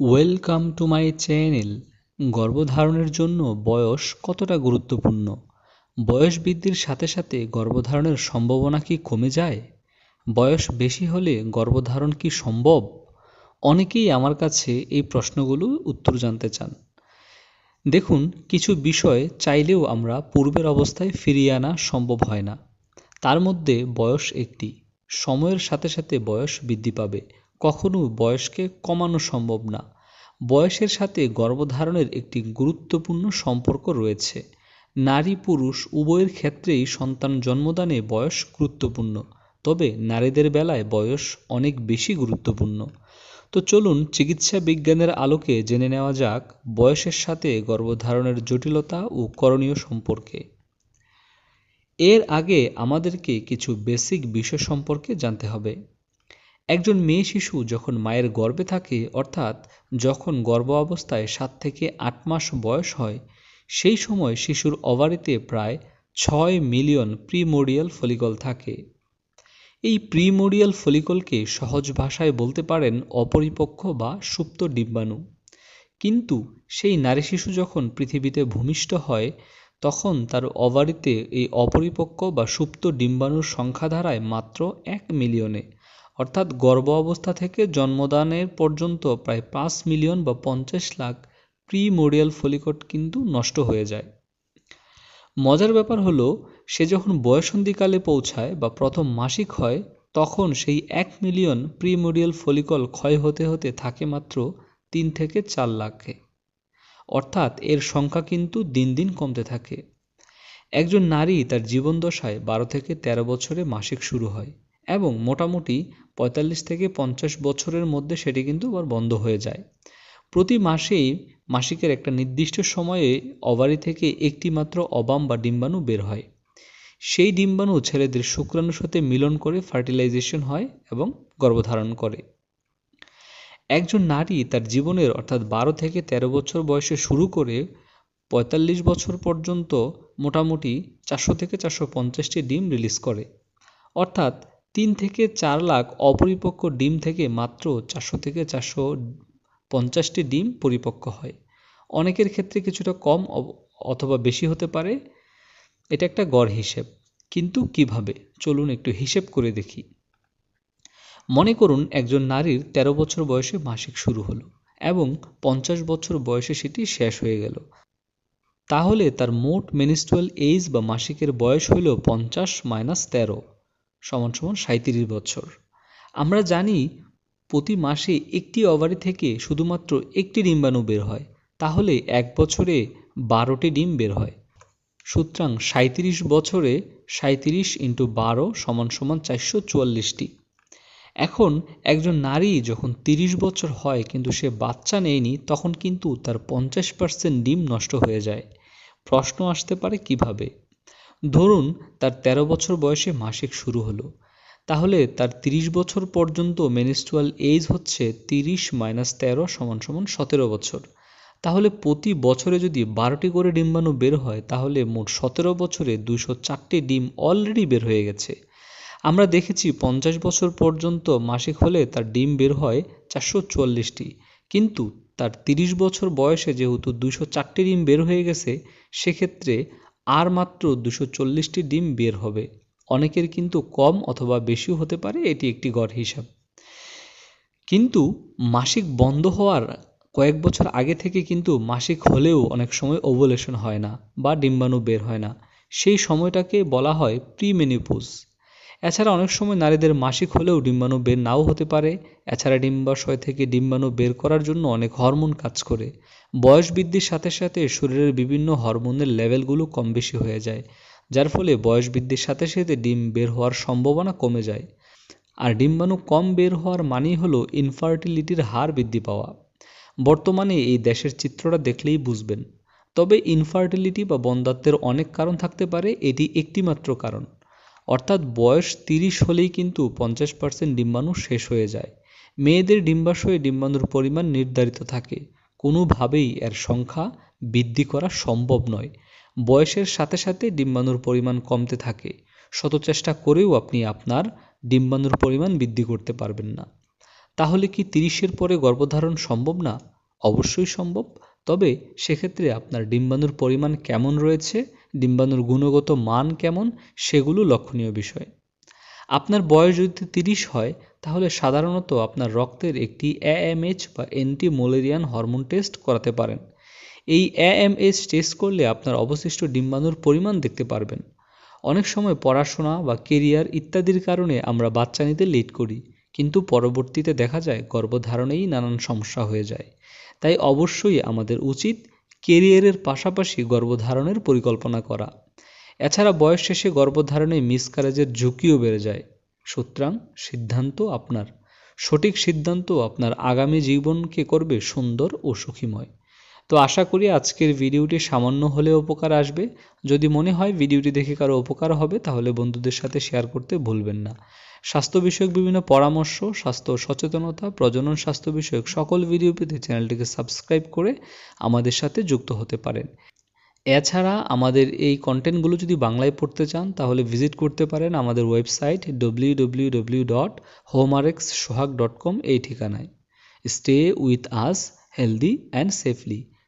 Welcome to my channel গর্ভধারণের জন্য বয়স কতটা গুরুত্বপূর্ণ? বয়স বৃদ্ধির সাথে সাথে গর্ভধারণের সম্ভাবনা কি কমে যায়? বয়স বেশি হলে গর্ভধারণ কি সম্ভব? অনেকেই আমার কাছে এই প্রশ্নগুলো উত্তর জানতে চান। দেখুন, কিছু বিষয় চাইলেও আমরা পূর্বের অবস্থায় ফিরিয়ে আনা সম্ভব হয় না। তার মধ্যে বয়স একটি। সময়ের সাথে সাথে বয়স বৃদ্ধি পাবে। কখনো বয়সকে কমানো সম্ভব না। বয়সের সাথে গর্ভধারণের একটি গুরুত্বপূর্ণ সম্পর্ক রয়েছে। নারী পুরুষ উভয়ের ক্ষেত্রেই সন্তান জন্মদানে বয়স গুরুত্বপূর্ণ, তবে নারীদের বেলায় বয়স অনেক বেশি গুরুত্বপূর্ণ। তো চলুন চিকিৎসা বিজ্ঞানের আলোকে জেনে নেওয়া যাক বয়সের সাথে গর্ভধারণের জটিলতা ও করণীয় সম্পর্কে। এর আগে আমাদেরকে কিছু বেসিক বিষয় সম্পর্কে জানতে হবে। একজন মেয়ে শিশু যখন মায়ের গর্ভে থাকে, অর্থাৎ যখন গর্ভ অবস্থায় সাত থেকে আট মাস বয়স হয়, সেই সময় শিশুর অবারিতে প্রায় ছয় মিলিয়ন প্রিমোডিয়াল ফলিকল থাকে। এই প্রিমোডিয়াল ফলিকলকে সহজ ভাষায় বলতে পারেন অপরিপক্ষ বা সুপ্ত ডিম্বাণু। কিন্তু সেই নারী শিশু যখন পৃথিবীতে ভূমিষ্ঠ হয়, তখন তার অবারিতে এই অপরিপক্ক বা সুপ্ত ডিম্বাণুর সংখ্যা দাঁড়ায় মাত্র এক মিলিয়নে অর্থাৎ গর্ভ অবস্থা থেকে জন্মদানের পর্যন্ত প্রায় পাঁচ মিলিয়ন বা পঞ্চাশ লাখ প্রিমোডিয়াল ফলিকট কিন্তু নষ্ট হয়ে যায়। মজার ব্যাপার হলো, সে যখন বয়সন্ধিকালে পৌঁছায় বা প্রথম মাসিক হয়, তখন সেই এক মিলিয়ন প্রিমোডিয়াল ফলিকল ক্ষয় হতে হতে থাকে মাত্র তিন থেকে চার লাখে। অর্থাৎ এর সংখ্যা কিন্তু দিন দিন কমতে থাকে। একজন নারী তার জীবনদশায় বারো থেকে ১৩ বছরে মাসিক শুরু হয়। এবং মোটামুটি পঁয়তাল্লিশ থেকে পঞ্চাশ বছরের মধ্যে সেটি কিন্তু আবার বন্ধ হয়ে যায়। প্রতি মাসেই মাসিকের একটা নির্দিষ্ট সময়ে অবারি থেকে একটি মাত্র অবাম বা ডিম্বাণু বের হয়। সেই ডিম্বাণু ছেলেদের শুক্রাণুর সাথে মিলন করে ফার্টিলাইজেশন হয় এবং গর্ভধারণ করে। একজন নারী তার জীবনের অর্থাৎ বারো থেকে ১৩ বছর বয়সে শুরু করে পঁয়তাল্লিশ বছর পর্যন্ত মোটামুটি চারশো থেকে চারশো পঞ্চাশটি ডিম রিলিজ করে। অর্থাৎ তিন থেকে চার লাখ অপরিপক্ক ডিম থেকে মাত্র চারশো থেকে চারশো পঞ্চাশটি ডিম পরিপক্ক হয়। অনেকের ক্ষেত্রে কিছুটা কম অথবা বেশি হতে পারে। এটা একটা গড় হিসেব। কিন্তু কীভাবে? চলুন একটু হিসেব করে দেখি। মনে করুন একজন নারীর ১৩ বছর বয়সে মাসিক শুরু হলো এবং পঞ্চাশ বছর বয়সে সেটি শেষ হয়ে গেল। তাহলে তার মোট মেনিস্ট্রুয়াল এইজ বা মাসিকের বয়স হইল পঞ্চাশ মাইনাস তেরো। সমান সমান সাঁত্রিশ বছর। আমরা জানি প্রতি মাসে একটি ওভারি থেকে শুধুমাত্র একটি ডিম্বাণু বের হয়, তাহলে এক বছরে বারোটি ডিম বের হয়। সুতরাং সাঁত্রিশ বছরে সাঁত্রিশ ইন্টু বারো সমান সমান চারশো চুয়াল্লিশটি। এখন একজন নারী যখন তিরিশ বছর হয় কিন্তু সে বাচ্চা নেয়নি, তখন কিন্তু তার পঞ্চাশ পার্সেন্ট ডিম নষ্ট হয়ে যায়। প্রশ্ন আসতে পারে কীভাবে? ধরুন তার ১৩ বছর বয়সে মাসিক শুরু হলো। তাহলে তার ৩০ বছর পর্যন্ত মেনিস্ট্রুয়াল এজ হচ্ছে তিরিশ মাইনাস তেরো সমান সমান সতেরো বছর। তাহলে প্রতি বছরে যদি বারোটি করে ডিম্বাণু বের হয়, তাহলে মোট সতেরো বছরে দুশো চারটি ডিম অলরেডি বের হয়ে গেছে। আমরা দেখেছি পঞ্চাশ বছর পর্যন্ত মাসিক হলে তার ডিম বের হয় চারশো চুয়াল্লিশটি। কিন্তু তার তিরিশ বছর বয়সে যেহেতু দুশো চারটি ডিম বের হয়ে গেছে, সেক্ষেত্রে আর মাত্র দুশো চল্লিশটি ডিম বের হবে। অনেকের কিন্তু কম অথবা বেশিও হতে পারে, এটি একটি গড় হিসাব। কিন্তু মাসিক বন্ধ হওয়ার কয়েক বছর আগে থেকে কিন্তু মাসিক হলেও অনেক সময় ওভুলেশন হয় না বা ডিম্বাণু বের হয় না। সেই সময়টাকে বলা হয় প্রিমেনিপোজ। এছাড়া অনেক সময় নারীদের মাসিক হলেও ডিম্বাণু বের নাও হতে পারে। এছাড়া ডিম্বাশয় থেকে ডিম্বাণু বের করার জন্য অনেক হরমোন কাজ করে। বয়স বৃদ্ধির সাথে সাথে শরীরের বিভিন্ন হরমোনের লেভেলগুলো কম বেশি হয়ে যায়, যার ফলে বয়স বৃদ্ধির সাথে সাথে ডিম বের হওয়ার সম্ভাবনা কমে যায়। আর ডিম্বাণু কম বের হওয়ার মানেই হলো ইনফার্টিলিটির হার বৃদ্ধি পাওয়া। বর্তমানে এই দেশের চিত্রটা দেখলেই বুঝবেন। তবে ইনফার্টিলিটি বা বন্ধাত্বের অনেক কারণ থাকতে পারে, এটি একটিমাত্র কারণ। অর্থাৎ বয়স তিরিশ হলেই কিন্তু পঞ্চাশ পার্সেন্ট ডিম্বাণু শেষ হয়ে যায়। মেয়েদের ডিম্বাশয়ে ডিম্বাণুর পরিমাণ নির্ধারিত থাকে। কোনোভাবেই এর সংখ্যা বৃদ্ধি করা সম্ভব নয়। বয়সের সাথে সাথে ডিম্বাণুর পরিমাণ কমতে থাকে। শত চেষ্টা করেও আপনি আপনার ডিম্বাণুর পরিমাণ বৃদ্ধি করতে পারবেন না। তাহলে কি তিরিশের পরে গর্ভধারণ সম্ভব না? অবশ্যই সম্ভব। তবে সেক্ষেত্রে আপনার ডিম্বাণুর পরিমাণ কেমন রয়েছে? ডিম্বাণুর গুণগত মান কেমন সেগুলো লক্ষণীয় বিষয়। আপনার বয়স যদি তিরিশ হয়, তাহলে সাধারণত আপনার রক্তের একটি এএমএইচ বা অ্যান্টি মোলেরিয়ান হরমোন টেস্ট করাতে পারেন। এই এএমএইচ টেস্ট করলে আপনার অবশিষ্ট ডিম্বাণুর পরিমাণ দেখতে পারবেন। অনেক সময় পড়াশোনা বা কেরিয়ার ইত্যাদির কারণে আমরা বাচ্চা নিতে লেট করি, কিন্তু পরবর্তীতে দেখা যায় গর্ভধারণেই নানান সমস্যা হয়ে যায়। তাই অবশ্যই আমাদের উচিত কেরিয়ারের পাশাপাশি গর্ভধারণের পরিকল্পনা করা। এছাড়া বয়স শেষে গর্ভধারণে মিসকারেজের ঝুঁকিও বেড়ে যায়। সুতরাং সিদ্ধান্ত আপনার। সঠিক সিদ্ধান্ত আপনার আগামী জীবনকে করবে সুন্দর ও সুখীময়। তো আশা করি আজকের ভিডিওটি সামান্য হলেও উপকার আসবে। যদি মনে হয় ভিডিওটি দেখে কারও উপকার হবে, তাহলে বন্ধুদের সাথে শেয়ার করতে ভুলবেন না। স্বাস্থ্য বিষয়ক বিভিন্ন পরামর্শ, স্বাস্থ্য সচেতনতা, প্রজনন স্বাস্থ্য বিষয়ক সকল ভিডিও পেতে চ্যানেলটিকে সাবস্ক্রাইব করে আমাদের সাথে যুক্ত হতে পারেন। এছাড়া আমাদের এই কন্টেন্টগুলো যদি বাংলায় পড়তে চান, তাহলে ভিজিট করতে পারেন আমাদের website W W W dot Sohag dot com এই ঠিকানায়। Stay with us healthy and safely